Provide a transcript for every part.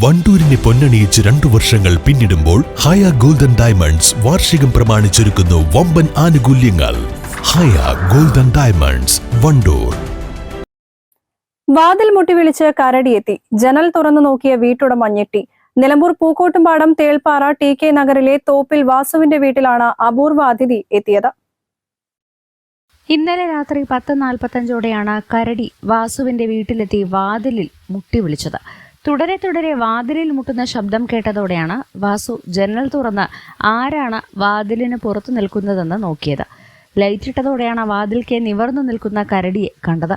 വണ്ടൂരിനെ പൊന്നണിയിച്ച് രണ്ടു വർഷങ്ങൾ പിന്നിടുമ്പോൾ ഹയ ഗോൾഡൻ ഡയമണ്ട്സ് വാർഷികം പ്രമാണിച്ചൊരുക്കുന്നു വമ്പൻ ആനുകൂല്യങ്ങൾ. Haya golden diamonds Wandoor. വാതിൽ മുട്ടി വിളിച്ച് കരടിയെത്തി. ജനൽ തുറന്നു നോക്കിയ വീട്ടുടമ ഞെട്ടി. നിലമ്പൂർ പൂക്കോട്ടുംപാടം തേൽപ്പാറ ടി കെ നഗറിലെ തോപ്പിൽ വാസുവിന്റെ വീട്ടിലാണ് അപൂർവ അതിഥി എത്തിയത്. ഇന്നലെ രാത്രി പത്ത് നാൽപ്പത്തഞ്ചോടെയാണ് കരടി വാസുവിന്റെ വീട്ടിലെത്തി വാതിലിൽ മുട്ടി വിളിച്ചത് തുടരെ തുടരെ വാതിലിൽ മുട്ടുന്ന ശബ്ദം കേട്ടതോടെയാണ് വാസു ജനൽ തുറന്ന് ആരാണ് വാതിലിന് പുറത്തു നിൽക്കുന്നതെന്ന് നോക്കിയത്. ലൈറ്റിട്ടതോടെയാണ് വാതിൽക്കെ നിവർന്നു നിൽക്കുന്ന കരടിയെ കണ്ടത്.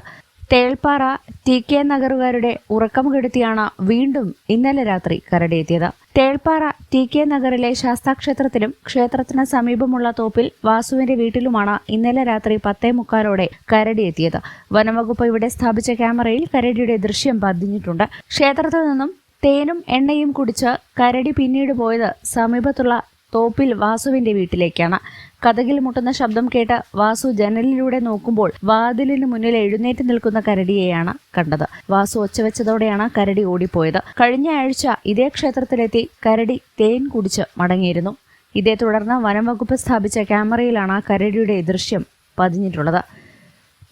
തേൾപ്പാറ ടി കെ നഗറുകാരുടെ ഉറക്കം കെടുത്തിയാണ് വീണ്ടും ഇന്നലെ രാത്രി കരടിയെത്തിയത്. തേൾപ്പാറ ടി കെ നഗറിലെ ശാസ്താക്ഷേത്രത്തിലും ക്ഷേത്രത്തിന് സമീപമുള്ള തോപ്പിൽ വാസുവിന്റെ വീട്ടിലുമാണ് ഇന്നലെ രാത്രി പത്തേ മുക്കാലോടെ കരടിയെത്തിയത്. വനംവകുപ്പ് ഇവിടെ സ്ഥാപിച്ച ക്യാമറയിൽ കരടിയുടെ ദൃശ്യം പതിഞ്ഞിട്ടുണ്ട്. ക്ഷേത്രത്തിൽ നിന്നും തേനും എണ്ണയും കുടിച്ച് കരടി പിന്നീട് പോയത് സമീപത്തുള്ള തോപ്പിൽ വാസുവിന്റെ വീട്ടിലേക്കാണ്. കഥകിൽ മുട്ടുന്ന ശബ്ദം കേട്ട് വാസു ജനലിലൂടെ നോക്കുമ്പോൾ വാതിലിന് മുന്നിൽ എഴുന്നേറ്റ് നിൽക്കുന്ന കരടിയെയാണ് കണ്ടത്. വാസു ഒച്ചവെച്ചതോടെയാണ് കരടി ഓടിപ്പോയത്. കഴിഞ്ഞ ആഴ്ച ഇതേ ക്ഷേത്രത്തിലെത്തി കരടി തേൻ കുടിച്ച് മടങ്ങിയിരുന്നു. ഇതേ തുടർന്ന് വനംവകുപ്പ് സ്ഥാപിച്ച ക്യാമറയിലാണ് കരടിയുടെ ദൃശ്യം പതിഞ്ഞിട്ടുള്ളത്.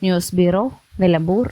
News bureau Nilambur.